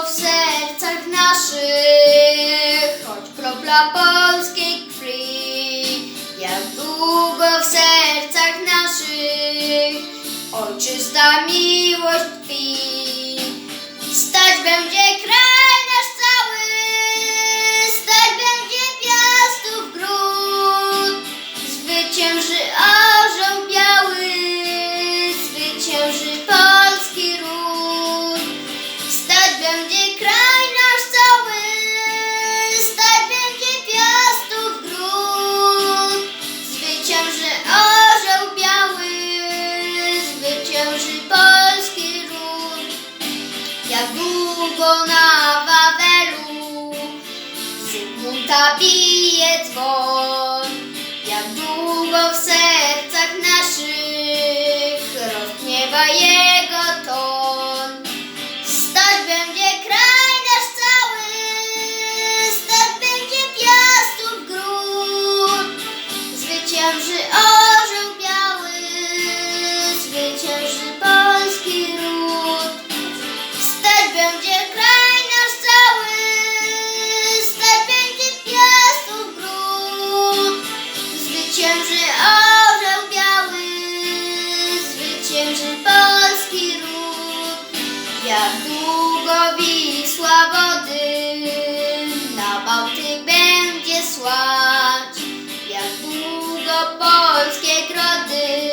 w sercach naszych, choć kropla polskiej krwi. Jak długo w sercach naszych, ojczysta miłość. zabije dzwon, jak długo w sercach naszych rozgniewa jego ton. Stać będzie kraj nasz cały, stać będzie piastów gród, zwycięży on. polskie grody.